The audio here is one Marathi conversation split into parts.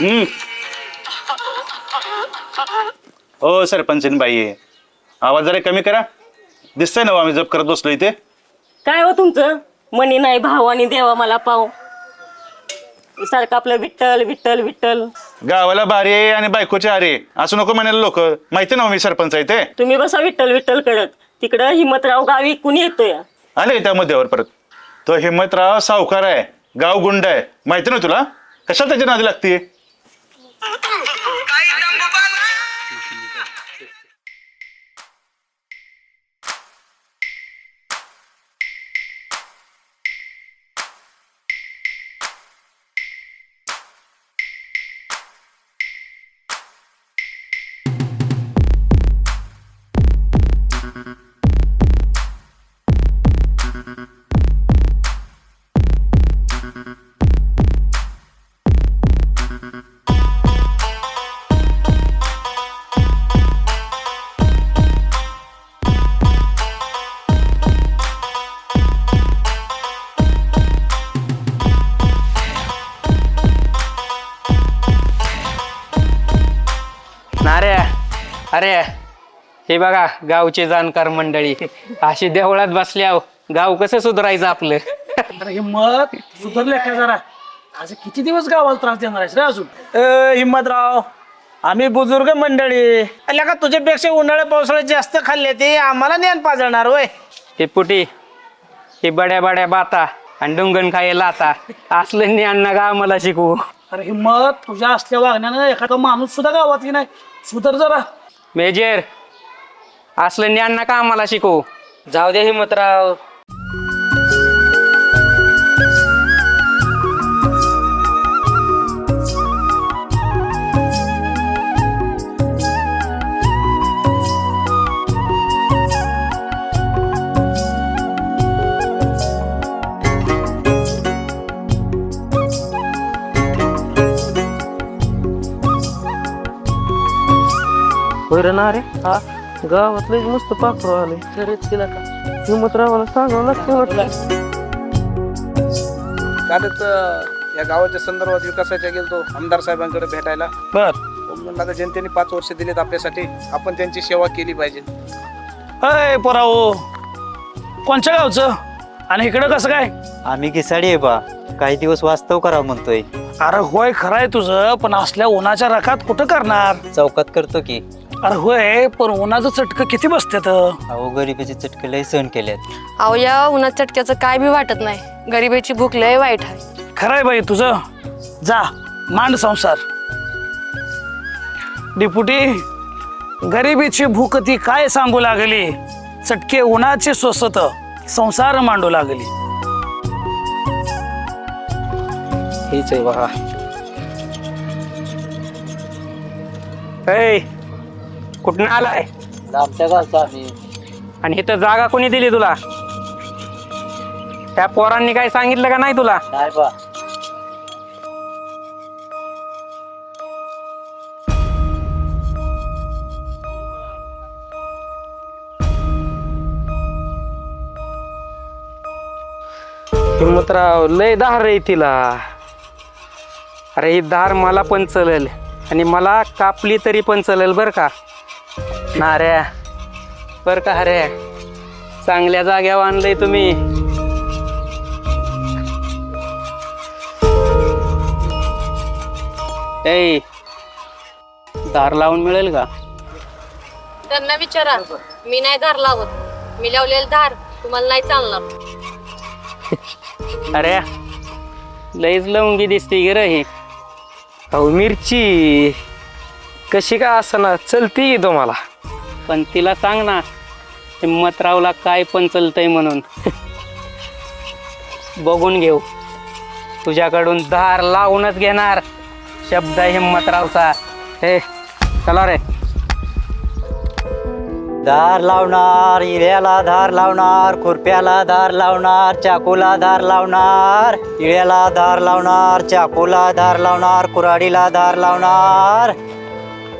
हम्म. हो सरपंचीन बाई आवाज जरा कमी करा. दिसतंय ना हो आम्ही जप करत बसलो इथे. काय हो तुमचं? मनी नाही भाव आणि देवा मला पाव. सारखं आपलं विठ्ठल विठ्ठल विठ्ठल. गावाला बारी आहे आणि बायकोचे आरे. असं नको म्हणायला लोक. माहिती ना हो मी सरपंच आहे ते. तुम्ही बसा विठ्ठल विठ्ठल करत तिकडं हिमतराव गावी कुणी येतोय? आले त्या मुद्द्यावर परत. तो हिम्मतराव सावकार आहे. गाव गुंड आहे. माहिती ना तुला? कशाला त्याच्या नादी लागते अरे हे बघा गावचे जाणकार मंडळी. अशी देवळात बसल्या गाव कसं सुधारायचं आपलं? अरे हिम्मत सुधारले काय जरा? आज किती दिवस गावाला त्रास देणार आहेस रे अजून? हिम्मतराव आम्ही बुजुर्ग मंडळी. अल्या का तुझ्यापेक्षा उन्हाळ्या पावसाळ्यात जास्त खाल्ले ते आम्हाला ज्ञान पाजळणार होय. हे पुटी हे बड्या बड्या बाता आणि डुंगण खायला आता असलं ज्ञान ना का मला शिकवू. अरे हिम्मत तुझ्या असल्या वागण्यानं एखादा माणूस सुद्धा गावात की नाही. सुधर जरा. मेजर असलं ज्ञान नका का आम्हाला शिकवू. जाऊ दे हिमतराव. बरं ना रे हा गावातलं मस्त पाखरू आले. खरंच केला का हिम्मतरावाला सांगावं लागतं म्हटलं. कालच अं, या गावाच्या संदर्भात विकासाच्या गेलतो आमदार साहेबांकडे भेटायला. बर. म्हणलं आता जनतेने पाच वर्ष दिलेत आपल्यासाठी. आपण त्यांची सेवा केली पाहिजे. अय पोराओ कोणच्या गावचं? आणि इकडं कसं काय? आम्ही किसाडी आहे बा. काही दिवस वास्तव करा म्हणतोय. अरे होय खरं आहे तुझं पण असल्या उन्हाच्या रकात कुठं करणार? चौकात करतो की. अरे होय पण उन्हाचं चटकं किती बसतात अहो गरिबीचे चटके लय सहन केल्यात. अहो या उन्हात चटक्याचं काय बी वाटत नाही. गरिबीची भूक लय वाईट आहे. खरं आहे बाई तुझं. जा मांड संसार. डिपुटी गरिबीची भूक ती काय सांगू लागली? चटके उन्हाची स्वस्त संसार मांडू लागली. हीच आहे बघा. ऐ कुठून आलाय? आमच्या गावचा आम्ही. आणि इथं जागा कोणी दिली तुला? त्या पोरांनी काय सांगितलं का नाही तुला? नाही बा. हिम्मतराव लय दार रे तिला. अरे ही दार मला पण चलेल. आणि मला कापली तरी पण चलेल बर का? नाऱ्या बर का अरे चांगल्या जाग्यावर आणलंय तुम्ही. ऐ दार लावून मिळेल का? त्यांना विचारा. मी नाही धार लावत. मी लावलेलं धार तुम्हाला नाही चालणार. अरे लईच लवंगी दिसते गे रे ही. अहो मिरची. कशी का असना चलती की तुम्हाला? पण तिला सांग ना हिम्मतरावला काय पण चलतंय म्हणून. बघून घेऊ. तुझ्याकडून धार लावूनच घेणार शब्द आहे हिम्मतरावचा. हे चला रे. धार लावणार इळ्याला धार लावणार खुरप्याला धार लावणार चाकूला धार लावणार. इळ्याला धार लावणार चाकूला धार लावणार कुऱ्हाडीला धार लावणार.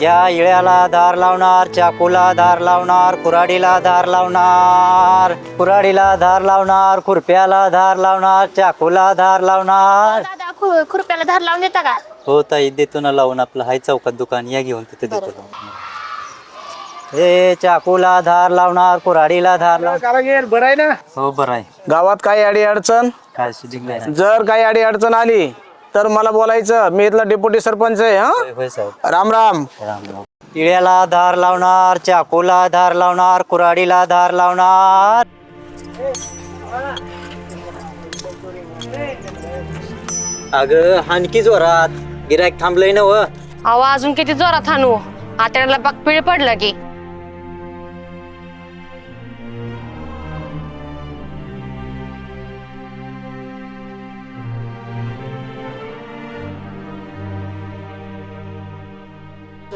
या इळ्याला धार लावणार चाकूला धार लावणार कुऱ्हाडीला धार लावणार कुऱ्हाडीला धार लावणार खुरप्याला धार लावणार चाकूला धार लावणार. खु- खुरप्याला धार लावून देता का? हो ताई देतो ना लावून. आपलं हाय चौकात दुकान या घेऊन तिथे देतो. लावून. ए चाकूला धार लावणार कुऱ्हाडीला धार लावणार कारागीर बरं आहे ना? हो बरं आहे. गावात काही अडी अडचण काय नाही. जर काही अडी अडचण आली तर मला बोलायचं मी इथला डेप्युटी सरपंच आहे हा? होय, होय साहेब. राम राम. राम राम. इळ्याला धार लावणार चाकूला धार लावणार कुऱ्हाडीला धार लावणार. अगं हानकी जोरात. गिरायक थांबलंय ना व अहो अजून किती जोरात हाणू आत्याला पिळ पडला की.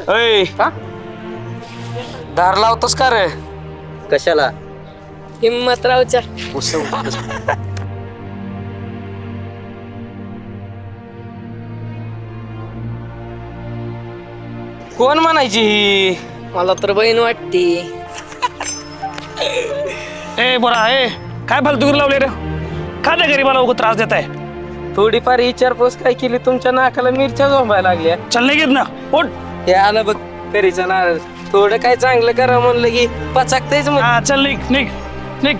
ऐ. धार लावतोस का रे? कशाला? हिम्मतरावच्या कोण म्हणायची ही? मला तर बहीण वाटती. ए बरा आहे काय फालतूगिरी लावले रे? का त्या गरीबाला उगं त्रास देत आहे थोडीफार विचारपूस काय केली तुमच्या नाकाला मिरच्या झोंबायला लागल्या. चल नाही घेत ना. उठ. हे आलं बघ तरी नारळ. थोडं काय चांगलं करा म्हणलं की पचाकतेच मग. हा चल निघ निघ निघ.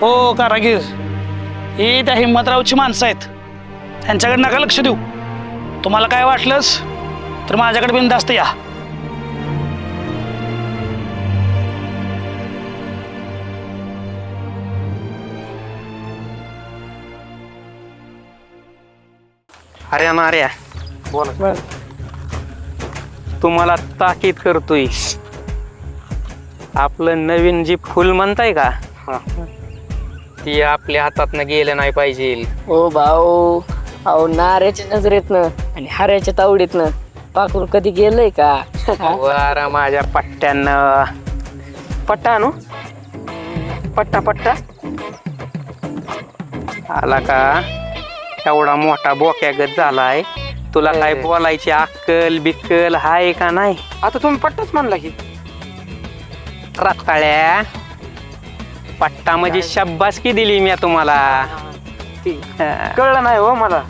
हो कारागीर ही त्या हिंमतरावची माणसं आहेत. त्यांच्याकडे नका लक्ष देऊ. तुम्हाला काय वाटलंच तर माझ्याकडे बिनधास्त या. अरे नार्या बोला. तुम्हाला ताकीद करतोय. आपलं नवीन जी फुल म्हणताय का? ती आपल्या हातातनं गेलं नाही पाहिजे. हो भाऊ अहो नाऱ्याच्या नजरेतनं आणि हाऱ्याच्या तावडीतनं पाकून कधी गेलंय का? वर माझ्या पट्ट्यानं. पट्टा आणू पट्टा पट्टा. आला का? एवढा मोठा बोक्यागत झालाय. तुला काय बोलायची अक्कल बिक्कल हाय का नाही? आता तुम्ही पट्टाच म्हणला की. रताळ्या पट्टा म्हणजे शब्बासकी दिली मी तुम्हाला? कळलं नाही हो मला.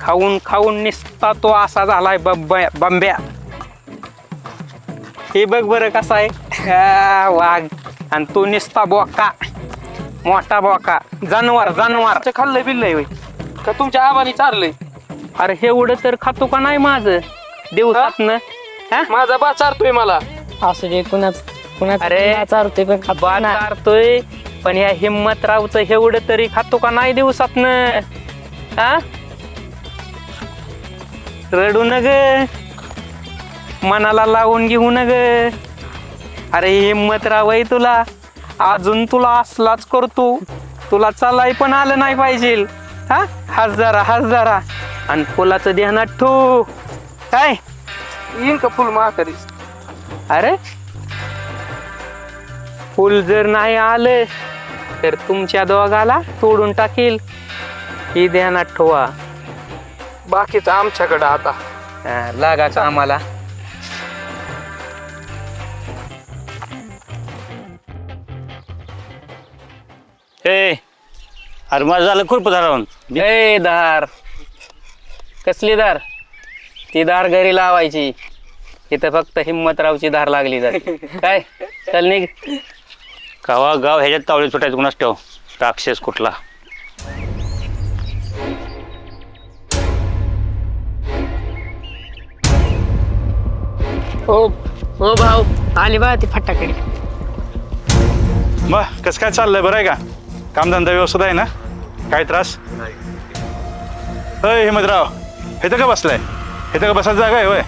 खाऊन खाऊन निसता तो असा झालाय बंब्या बंब्या. हे बघ बरं कसा आहे. वाघ. आणि तो निसता बोका. मोठा बोका. जानवर जानवर. खाल्लंय बिल्लंय होय? का तुमच्या आबानी चारलंय? अरे हे एवढं तर खातो का नाही माझं? दिवसातनं माझा बा चारतोय मला. असू दे कुणाच कुणाच अरे, चारतोय पण खात बा नाही. चारतोय पण ह्या हिम्मतरावचं एवढं तरी खातो का नाही दिवसातनं हा? रडू न ग मनाला लावून घेऊ न ग अरे हिम्मतराव आहे तुला. अजून तुला असलाच करतो. तुला चालाय पण आलं नाही पाहिजे. हा? हस जरा हस जरा. आणि फुलाचं ध्यानात ठेवू. काय? येईन का फुल महाकरी अरे? फुल जर नाही आलं तर तुमच्या दोघाला तोडून टाकील. ही ध्यानात ठेवा. बाकीच आमच्याकडं आता. लागायचं आम्हाला. ए अरे माझं झालं खुरप धरावून. ए दार कसली दार ती दार घरी लावायची. इथं फक्त हिम्मतरावची दार लागली जाते. काय? चल निघ. गावा गाव ह्याच्यात तावडी सुटायचं कुणाच ठेव राक्षस कुठला? हो हो भाऊ आली बा ती फटाकडी. मग कसं काय चाललंय? बरं आहे का? कामधंदा व्यवस्थित आहे ना? काय त्रास? अय हिमतराव. इथं का बसलाय? इथं का बसायची जागा आहे होय?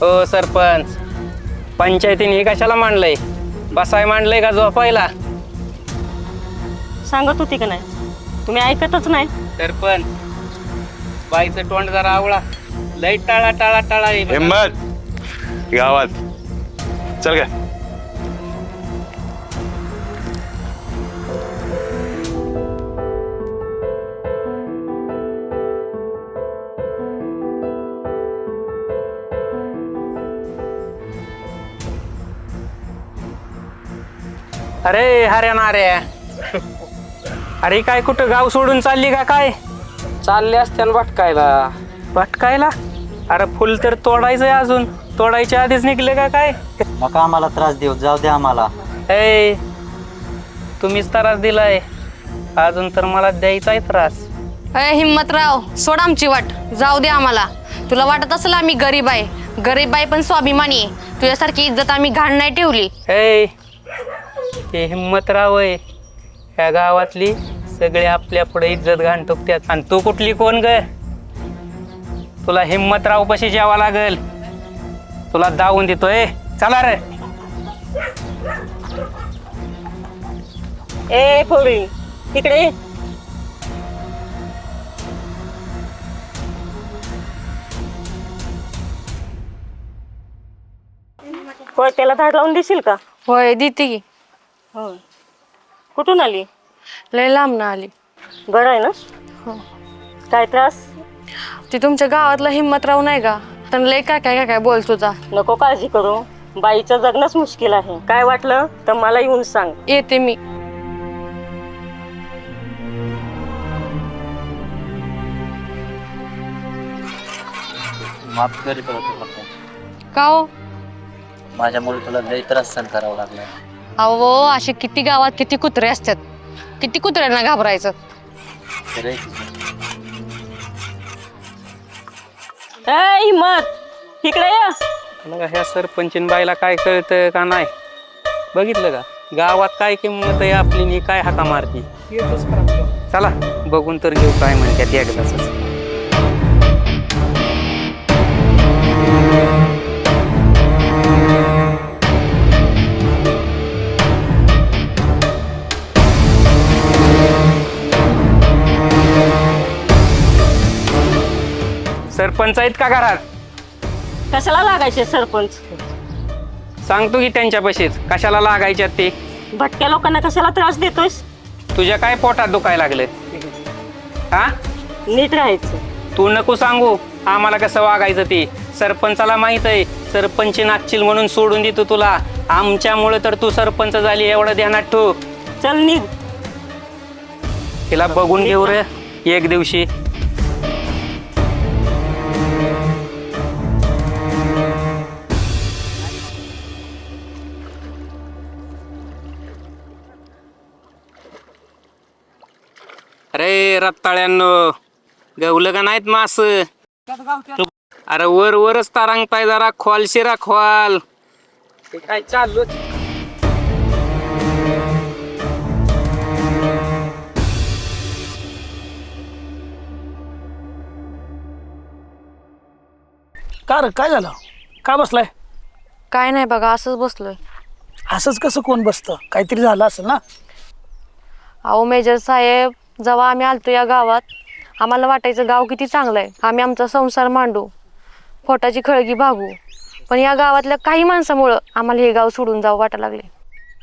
हो सरपंच. पंचायतीने हे कशाला मांडलंय? बसाय मांडलंय का झोपायला? सांगत होती का नाही? तुम्ही ऐकतच नाही. सरपंच बाईचं तोंड जरा आवळा. लई टाळा टाळा टाळा आहे बघा. हिम्मत. गावात. चल काय अरे नाऱ्या अरे काय कुठं गाव सोडून चालली का काय? चालले असते भटकायला. भटकायला? अरे फुल तर तोडायचंय अजून. तोडायच्या आधीच निघले का काय? नका आम्हाला त्रास देऊ जाऊ द्या आम्हाला. ए तुम्हीच त्रास दिलाय. अजून तर मला द्यायचाय त्रास. अय हिम्मतराव सोड आमची वाट. जाऊ दे आम्हाला. तुला वाटत असेल आम्ही गरीब आहे. गरीब आहे पण स्वाभिमानी आहे. तुझ्यासारखी इज्जत आम्ही घाण नाही ठेवली. ए हे हिम्मतराव आहे ह्या गावातली सगळे आपल्या पुढे इज्जत घाण टोकत्यात आणि तू कुठली कोण ग? तुला हिम्मतराव पशी जेवा लागल. तुला दावून देतोय. चला रे. ए पोरी तिकडे. होय त्याला धाड लावून देशील का? होय देते की. होय कुठून आली? लय लांब ना आली. बरं आहे ना? काय त्रास? ती तुमच्या गावातला हिम्मतराव नाही का? तर लय काय काय काय काय बोलत होता नको काळजी करू. बाईचं जगणंच मुश्किल आहे. काय वाटलं? तर मला येऊन सांग. येते मी. माफ करी तुला. का हो? माझ्यामुळे तुला लई त्रास सहन करावा लागला. अहो असे किती गावात किती कुत्रे असतात. किती कुत्र्यांना घाबरायचं. ए हिम्मत इकडे ये. मला ह्या सरपंचीन बाईला काय कळतं का नाही? बघितलं का? गावात काय किंमत आहे आपली नी काय हाका मारती? चला बघून तर घेऊ काय म्हणतात एकदाच सरपंच आहेत का घरात? कशाला लागायचे सरपंच? सांगतो की त्यांच्यापाशीच कशाला लागायच्यात ते? भटक्या लोकांना कशाला त्रास देतोयस? तुझ्या काय पोटात दुखायला लागलं? हा? नीट राहायचं. तू नको सांगू. आम्हाला कसं वागायचं ते? सरपंचाला माहीत आहे. सरपंच नागशील म्हणून सोडून देतो तुला. आमच्यामुळे तर तू सरपंच झाली एवढं ध्यानात ठेव. चल निघ. तिला बघून घेऊ रे. एक दिवशी. अरे रत्ताळ्यांनो गवलं का नाहीत मास? अरे वर वरच तारांगताय जरा खोल शिरा खोल काय चाललो का रे काय झालं? का बसलाय? काय नाही बघा असंच बसलोय. असंच कसं कोण बसतं? काहीतरी झालं असेल ना? अहो मेजर साहेब जेव्हा आम्ही आलतो या गावात आम्हाला वाटायचं गाव किती चांगलं आहे. आम्ही आमचा संसार मांडू. पोटाची खळगी भागू. पण या गावातल्या काही माणसामुळं आम्हाला हे गाव सोडून जावं वाटायला लागले.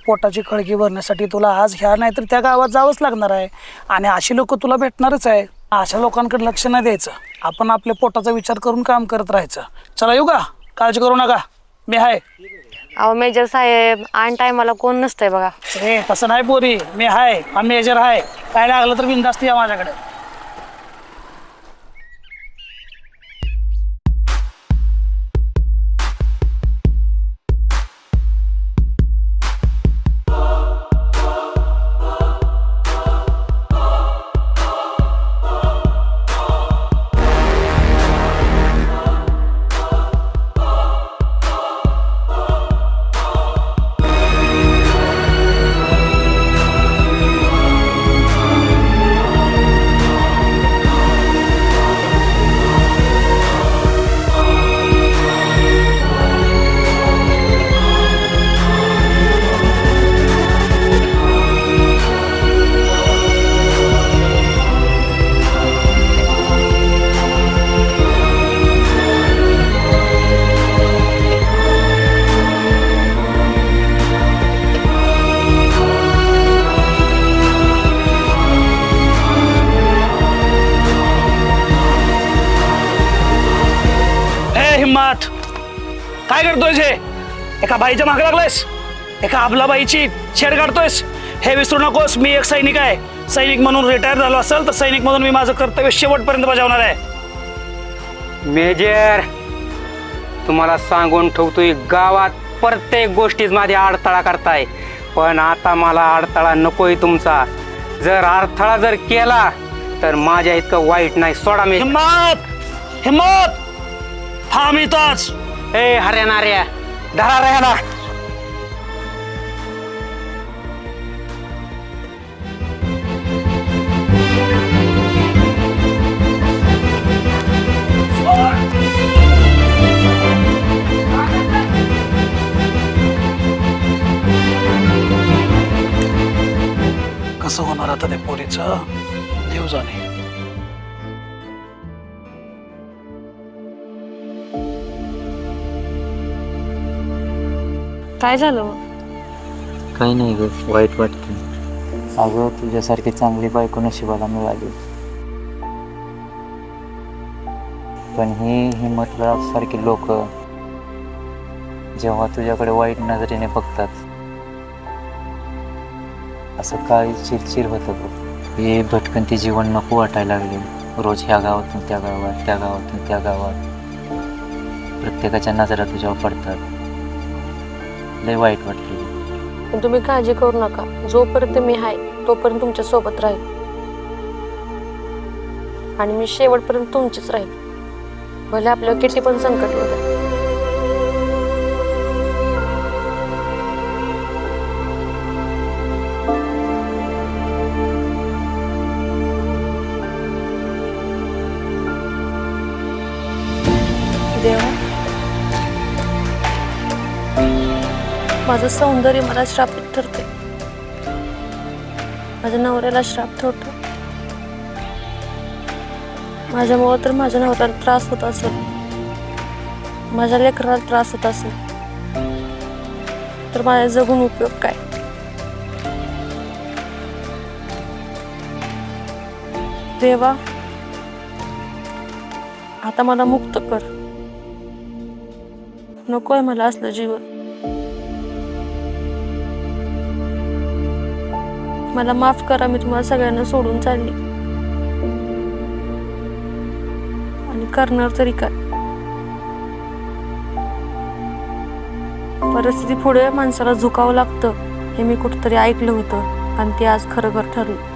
पोटाची खळगी भरण्यासाठी तुला आज ह्या नाही तर त्या गावात जावंच लागणार आहे. आणि अशी लोक तुला भेटणारच आहे. अशा लोकांकडे लक्ष नाही द्यायचं. आपण आपल्या पोटाचा विचार करून काम करत राहायचं. चला येऊ का? काळजी करू नका. मी आहे. अहो मेजर साहेब आण टायमाला कोण नसतंय बघा. ए तसं नाही पोरी. मी आहे. आम्ही मेजर आहे. काय लागलं तर बिंदास्ती या माझ्याकडे. बाईच्या मागे लागलायस? एका आबलाबाईची छेड काढतोयस. हे विसरू नकोस मी एक सैनिक आहे. सैनिक म्हणून रिटायर झालो असेल तर सैनिक म्हणून मी माझं कर्तव्य शेवटपर्यंत बजावणार आहे. मेजर तुम्हाला सांगून ठेवतोय गावात प्रत्येक गोष्टीत माझी अडथळा करताय. पण आता मला अडथळा नकोय तुमचा. जर अडथळा जर केला तर माझ्या इतकं वाईट नाही. सोडा मी. हिम्मत! हिम्मत! हा मी तोच ए हऱ्यानाऱ्या धरा रे कसं होणार आता त्या पोरीचं? देव जाणे. काय झालं काही नाही ग वाईट वाटते अगं तुझ्यासारखी चांगली बायको नशिबाला मिळाली. पण ही हिम्मतला सारखी लोक जेव्हा तुझ्याकडे वाईट नजरेने बघतात असं काही चिरचिर होतं बघ हे भटकंती जीवन नको वाटायला लागले. रोज ह्या गावातून त्या गावात त्या गावातून त्या गावात. प्रत्येकाच्या नजरा तुझ्यावर पडतात. लय वाईट वाटते पण तुम्ही काळजी करू नका. जोपर्यंत मी आहे तोपर्यंत तुमच्यासोबत राहील आणि मी शेवटपर्यंत तुमचीच राहील भले आपल्यावर किती पण संकट येऊ द्या माझं सौंदर्य मला श्रापित ठरते. माझ्या नवऱ्याला श्राप ठरतो. माझ्यामुळं तर माझ्या नवऱ्याला त्रास होत असेल. माझ्या लेकराला त्रास होत असेल. तर माझ्या जगून उपयोग काय? देवा आता मला मुक्त कर. नकोय मला असलं जीवन. मला माफ करा मी तुम्हाला सगळ्यांना सोडून चालली. आणि करणार तरी काय? परिस्थिती पुढे माणसाला झुकावं लागतं हे मी कुठंतरी ऐकलं होतं आणि ते आज खरं खर ठरलं.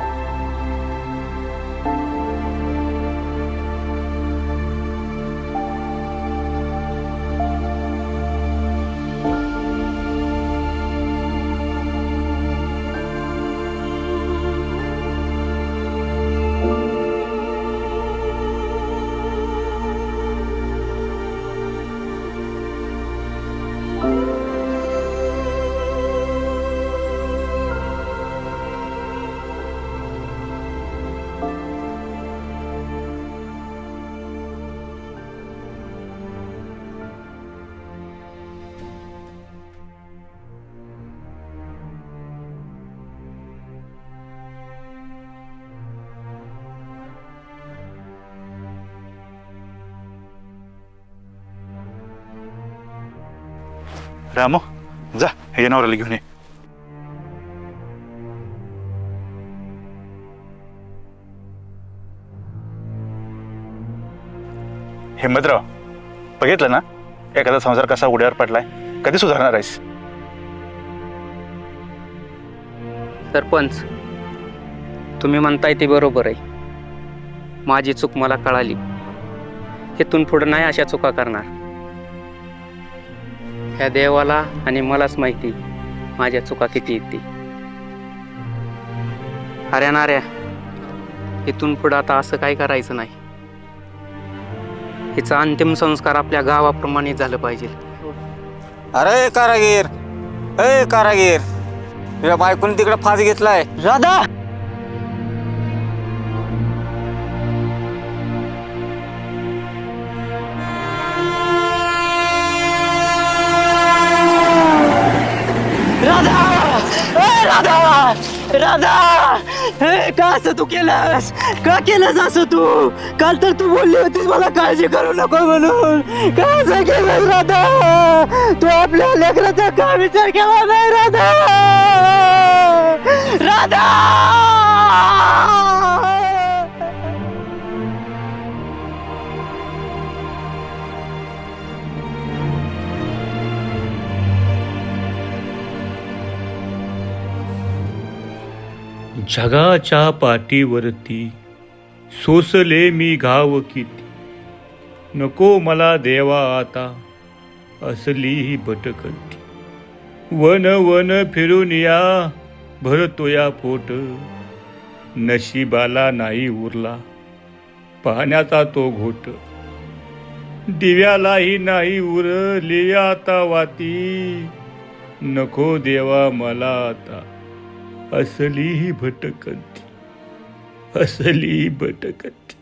रामो जा हे नवऱ्याला घेऊन ये. हिंमतराव बघितलं ना? एखादा संसार कसा उड्यावर पडलाय? कधी सुधारणार आहेस? सरपंच तुम्ही म्हणताय ते बरोबर आहे. माझी चूक मला कळाली. इथून पुढं नाही अशा चुका करणार. ह्या देवाला आणि मलाच माहिती. माझ्या चुका किती येते अरे नाऱ्या इथून पुढं आता असं काय करायचं नाही. हिचा अंतिम संस्कार आपल्या गावाप्रमाणे झालं पाहिजे. अरे कारागीर अय कारागीर तुझ्या बायकोने तिकडे फास घेतलाय. राधा! दादा! हे, का असं तू केलंस? का केलंस असं तू? काल तर तू बोलली होतीस मला काळजी करू नको म्हणून. का असं केलंस राधा तू आपल्या लेकराचा का विचार केला नाही राधा राधा जगाच्या पाठीवरती. सोसले मी घाव किती. नको मला देवा आता असली ही भटकंती. वन वन फिरून या भरतो या पोट. नशिबाला नाही उरला पाहण्याचा तो घोट. दिव्यालाही नाही उरली आता वाती. नको देवा मला आता. असली ही भटकंती असली भटकंती.